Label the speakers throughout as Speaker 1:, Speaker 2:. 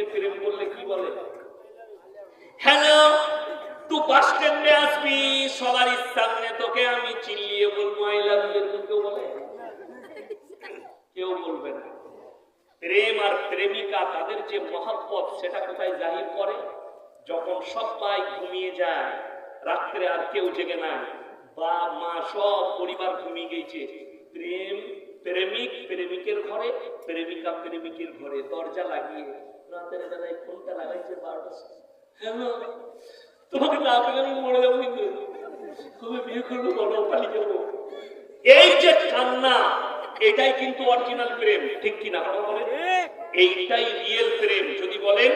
Speaker 1: প্রেমিককে প্রেম করলে কি বলে? হ্যালো তুই বাস স্ট্যান্ডে আসবি, সবার সামনে তোকে আমি চিল্লিয়ে বলব আই লাভ ইউ কেউ বলে? কেউ বলবে না। প্রেম আর প্রেমিকা, তাদের যে মহাব্বত, সেটা কোথায় জাহির করে? যখন সবাই ঘুমিয়ে যায়, রাত্রে আর কেউ জেগে নাই বা মা, সব পরিবার ঘুমিয়ে গেছে। প্রেম, প্রেমিক, প্রেমিকের ঘরে, প্রেমিকা, প্রেমিকের ঘরে দরজা লাগিয়ে রাতের বেলায় ফোনটা লাগাইছে সময়। হ্যালো তোমাকে না পেলে আমি মরে যাব কিন্তু তুমি বিয়ে করব, বলো, পালিয়ে যাব। এই যে কান্না, এটাই কিন্তু অরিজিনাল প্রেম, ঠিক কিনা কথা বলেন? এইটাই রিয়েল প্রেম। যদি বলেন,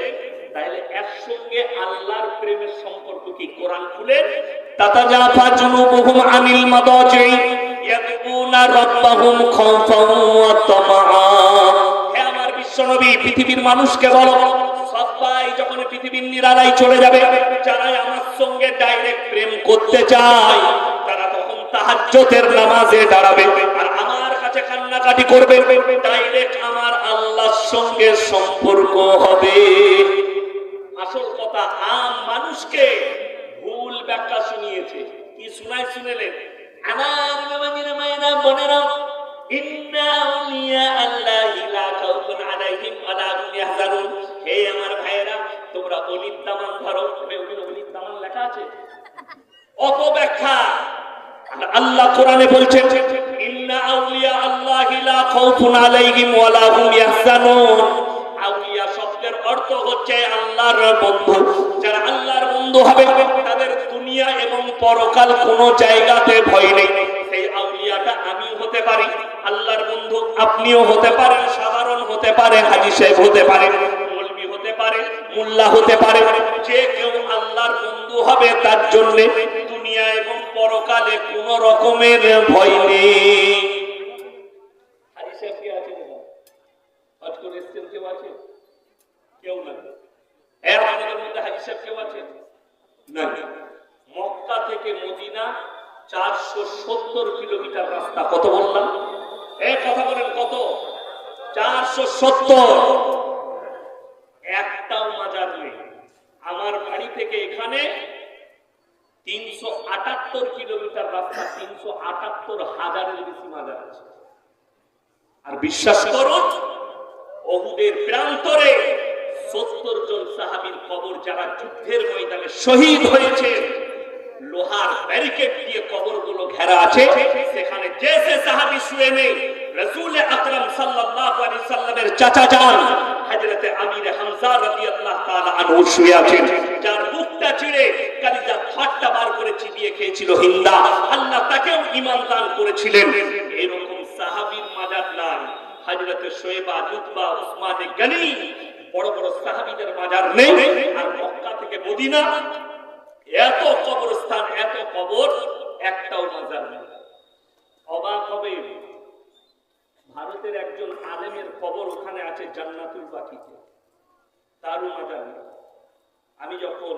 Speaker 1: তাহলে একসঙ্গে আল্লাহর প্রেমের সম্পর্ক কি? কোরআন খুলেন তাতাজাফা জুনুবুহুম আনিল মাদাজি ইয়াদউনা রাব্বাহুম খাওফান ওয়া তামাআ। বিশ্বনবী পৃথিবীর মানুষকে বলো। সবাই যখন পৃথিবীর নিরালায় চলে যাবে যারা আমার সঙ্গে ডাইরেক্ট প্রেম করতে চায়, তারা তখন তাহাজ্জুদের নামাজে দাঁড়াবে। আর আমার কাছে কান্নাকাটি করবে ডাইরেক্ট আমার আল্লাহর সঙ্গে সম্পর্ক হবে। আসল কথা, আম মানুষকে ভুল ব্যাখ্যা শুনিয়েছে। কি শুনাই শুনেলেন? বাবাজিরা মায়েরা বোনেরা ইন্না আলাইহিম ওয়া লা হুম ইয়াহজানুন হে আমার ভাইয়েরা, তোমরা অলির দামান ধরো। ওখানে অলির দামান লেখা আছে? অত আল্লাহ কোরআনে বলছেন, ইন্না আউলিয়া আল্লাহি লা খাউফুন আলাইহিম ওয়া লা হুম ইয়াহজানুন। আউলিয়া শব্দের অর্থ হচ্ছে আল্লাহর বন্ধু। যারা আল্লাহর বন্ধু হবে, তাদের দুনিয়া এবং পরকাল কোনো জায়গাতে ভয় নেই। সেই আউলিয়াটা আমি হতে পারি। আল্লাহর বন্ধু আপনিও হতে পারেন, সাধারণ হতে পারে, হাজি সাহেব হতে পারে হতে পারে, মোল্লা হতে পারে কেউ আল্লাহর বন্ধু হবে তার জন্য এবং পরকালে রকমের নেই। আছে না মক্কা থেকে মদিনা চারশো সত্তর কিলোমিটার রাস্তা, কত বললাম? এ কথা বলেন, কত? চারশো সত্তর। একটাও মাজার নেই। আমার বাড়ি থেকে এখানে তিনশো আটাত্তর কিলোমিটার রাস্তা, তিনশো আটাত্তর হাজারের বেশি মাজার আছে। আর বিশ্বাস করুন অহুদের প্রান্তরে সত্তর জন সাহাবীর কবর যারা যুদ্ধের ময়দানে শহীদ হয়েছে। লোহার ব্যারিকেড দিয়ে কবরগুলো ঘেরা আছে। সেখানে যে সে সাহাবী শুয়ে নেই। রাসূল আকরাম সাল্লাল্লাহু আলাইহি সাল্লামের চাচা যান আমির হামজা রাদিয়াল্লাহু তাআলা আনহু শুয়ে আছেন। যার চিড়ে কালিজা ফাটটা বার করে চিবিয়ে খেয়েছিল হিন্দা। আল্লাহ তাকেও ঈমান দান করেছিলেন। এরকম সাহাবীর মাজার উতবা উসমান গনি বড় বড় সাহাবীদের মাজার নেই। আর মক্কা থেকে মদিনা একটাও মাজার নেই অবাক হবে। ভারতের একজন আলেমের কবর ওখানে আছে জান্নাতুল বাকিতে। তারও মাজার নেই। আমি যখন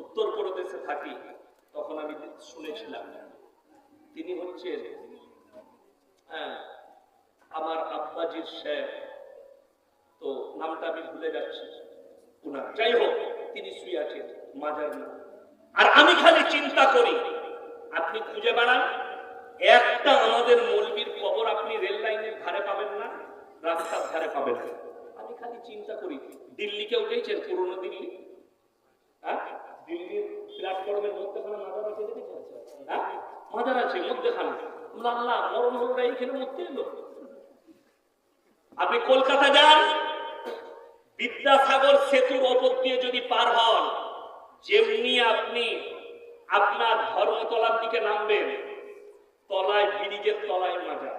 Speaker 1: উত্তর প্রদেশে থাকি, তখন আমি শুনেছিলাম, তিনি হচ্ছেন হ্যাঁ আমার আব্বাজির শেখ তো নামটা আমি ভুলে যাচ্ছি। যাই হোক, তিনি শুয়ে আছেন, মাজার না আর আমি খালি চিন্তা করি আপনি খুঁজে বেড়ান। একটা আমাদের মৌলবীর কবর আপনি রেল লাইনের ধারে পাবেন না রাস্তার ধারে পাবেন না। আমি খালি চিন্তা করি, দিল্লিকে উঠেছেন পুরনো দিল্লি? হ্যাঁ? দিল্লির প্ল্যাটফর্মের মধ্যেখানে মাজার আছে, দেখেছেন? হ্যাঁ? মাজার আছে, মধ্যেখানে। আল্লাহ মরণ হলরা এইখানে মধ্যে এলো। আপনি কলকাতা যান। বিদ্যাসাগর সেতুর ওপর দিয়ে যদি পার হন, যেমনি আপনি আপনার ধর্মতলার দিকে নামবেন, তলায় ব্রিজের তলায় মাজা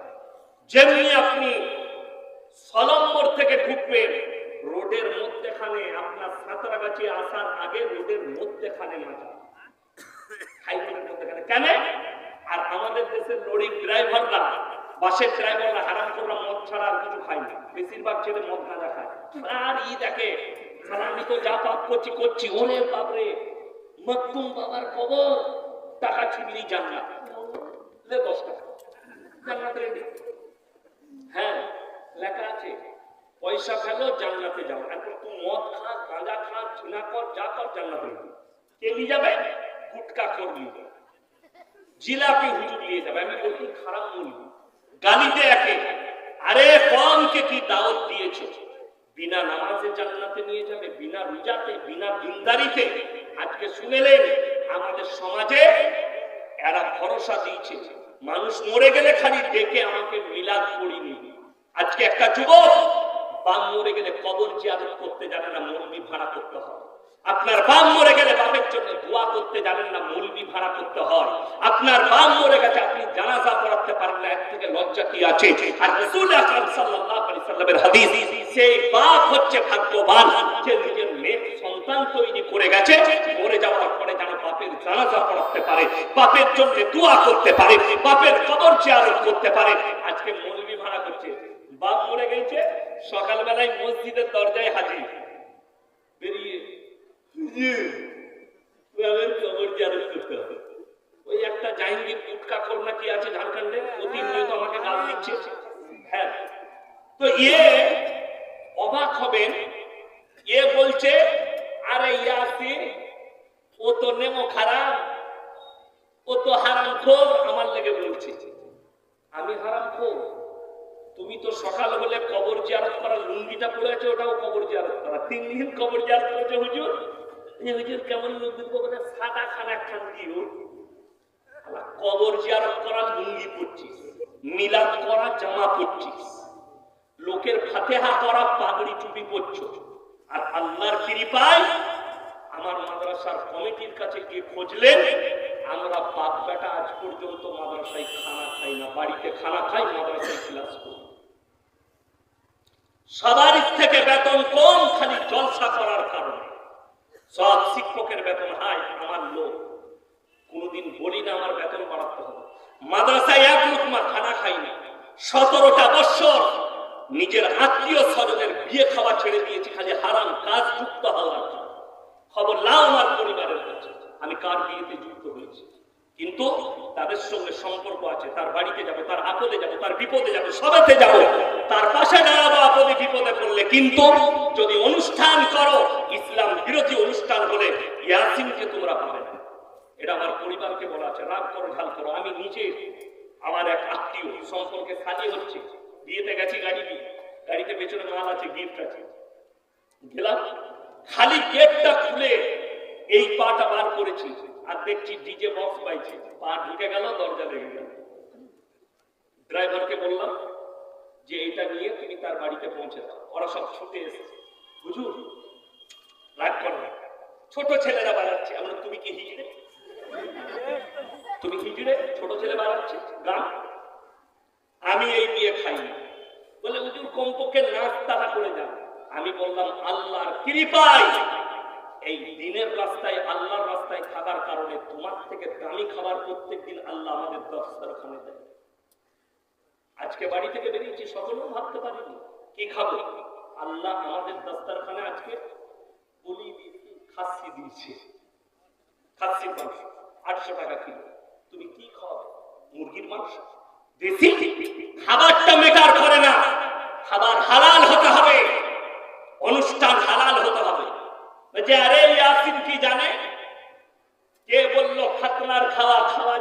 Speaker 1: যেমনি আপনি সলম্বর থেকে ঢুকবেন, রোডের মধ্যেখানে আপনার সাঁতরাগাছি আসার আগে রোডের মধ্যেখানে মাজা হাইওয়ের মধ্যেখানে। কেন? আর আমাদের দেশের লরি ড্রাইভাররা, বাসের ড্রাইভাররা হারাম করা মদ ছাড়া আর কিছু খায় না। বেশিরভাগ ছেলে মদ গাঁজা খায়। আর ই দেখে আমি তো যা করছি করছি। ওরে বাপরে! মকতুম বাবার কবর, টাকা ছিনলি জান্নাত। লে দশ টাকা। জান্নাত রেডি। হ্যাঁ লেখা আছে, পয়সা ফেলো, জান্নাতে যাও। এখন তুই মদ খা জিনা কর, যা কর, জান্নাতে যাবে। কে নিয়ে যাবে? গুটকা কর নিয়ে জিলাপি হুজুর নিয়ে যাবে। আমি বলছি, খারাপ বলবি গালিতে একে। আরে কমকে কি দাওয়াত দিয়েছ? বিনা নামাজে জান্নাতে নিয়ে যাবে, বিনা রোজাতে, বিনা দিনদারিতে। আজকে শুনেলেন আমাদের সমাজে এরা ভরসা দিয়েছে, মানুষ মরে গেলে খালি ডেকে আমাকে মিলাদ করিনি আজকে একটা যুবক বাম মরে গেলে কবর জিয়ারত করতে জানে না মরবি ভাড়া করতে হয়। আপনার বাম মরে গেলে বাপের জন্য দোয়া করতে জানেন না মৌলবি ভাড়া করতে হয়। আপনার বাম মরে গেছে, আপনি জানাজা পড়াতে পারেন না, এর থেকে লজ্জা কি আছে? আর রাসূল আকরাম সাল্লাল্লাহু আলাইহি সাল্লামের হাদিস, সেই বাপ হচ্ছে ভাগ্যবান, যে সন্তান তৈরি করে গেছে, মরে যাওয়ার পরে যেন বাপের জানাজা পড়াতে পারে, বাপের জন্য দোয়া করতে পারে, বাপের কবর জিয়ারত করতে পারে। আজকে মৌলবি ভাড়া করছে। বাপ মরে গেছে, সকালবেলায় মসজিদের দরজায় হাজির। বেরিয়ে ওই একটা জাহাঙ্গীর গুটকা করোনা আমাকে হ্যাঁ। তো ইয়ে অবাক হবেন ইয়ে বলছে আরে ইয়াসিন, ও তো নেমো খারাপ, ও তো হারাম খোর, আমার লেগে বলছে। আমি হারাম খোর? তুমি তো সকাল হলে কবর জিয়ারত করা লুঙ্গিটা পরে আছে, ওটাও কবর জিয়ারত করা। তিন দিন কবর জিয়ারত করেছে হুজুর? হুজুর, কেমন লুঙ্গি পরে সাদা খানা খান দিও কবর জিয়ারত করা লুঙ্গি পরছিস, মিলাদ করা জামা পরছিস, লোকের ফাতেহা করা পাগড়ি টুপি পরছো, আর আল্লাহর কৃপায় আমার মাদ্রাসার কমিটির কাছে গিয়ে খুঁজলেন, আমরা বাপ বেটা আজ পর্যন্ত মাদ্রাসায় খানা খাই না, বাড়িতে খানা খাই, মাদ্রাসায় ক্লাস করি। সবার থেকে বেতন কম, খালি জলসা করার কারণে। সব শিক্ষকের বেতন হাই আমার লোক। কোনোদিন বলি না আমার বেতন বাড়াতে হবে। মাদ্রাসায় এক লোকমা খানা খাই না। সতেরোটা বৎসর নিজের আত্মীয় স্বজনের বিয়ে খাওয়া ছেড়ে দিয়েছি, খালি হারাম কাজ, যুক্ত হওয়ার। খবর লাও আমার পরিবারের কাছে। আমি কার বিয়েতে যুক্ত হয়েছি? কিন্তু তাদের সঙ্গে সম্পর্ক আছে, তার বাড়িতে যাব, তার আপদে যাব, তার বিপদে যাব, সবেতে যাব। তার পাশে দাঁড়াবো আপদে বিপদে পড়লে। কিন্তু যদি অনুষ্ঠান করো, ইসলাম বিরোধী অনুষ্ঠান হলে ইয়াসিনকে তোমরা পাবে না। এটা আমার পরিবারকে বলা আছে, রাগ করো, ঢাল করো। আমি নিজে আমার এক আত্মীয় সম্পর্কে সাজি হচ্ছে বিয়েতে গেছি গাড়ি গাড়িতে পেছনে মাল আছে গিফট আছে। গেলাম খালি গেটটা খুলে এই পাটা বার করেছি আর দেখছি ডিজে বক্স পাইছে পা ঢুকে গেল, দরজা লেগে গেল। ড্রাইভারকে বললাম যে এটা নিয়ে তুমি তার বাড়িতে পৌঁছে দাও। ওরা সব ছুটে এসেছে। বুঝুন রাগ করো না। ছোট ছেলেরা বাড়াচ্ছে। আমরা তুমি কি হিজড়ে? তুমি হিজড়ে? ছোট ছেলে বাড়াচ্ছে? গান? আমি এই বিয়ে খাইনি। বলে, হুজুর, কমপক্ষে নাস্তাটা করে যান। আমি বললাম, আল্লাহর কৃপায়। এই দিনের রাস্তায়, আল্লাহর রাস্তায় থাকার কারণে তোমার থেকে দামি খাবার প্রত্যেক দিন আল্লাহ আমাদের দস্তরখানে দেয় আজকে বাড়ি থেকে বেরিয়েছি, সকলেও ভাবতে পারিনি। কি খাব? আল্লাহ আমাদের দস্তরখানে আজকে বলি দিয়েছি খাসি দিয়েছে। খাসির মাংস, আটশো টাকা কিলো। তুমি কি খাওয়াবে? মুরগির মাংস? দেশি? খাবারটা মেটার করে না। খাবার হালাল হতে হবে। অনুষ্ঠান হালাল হতে হবে। যে আরে ইয়াসিন কি জানে? কে বলল খাতনার খাওয়া খাওয়া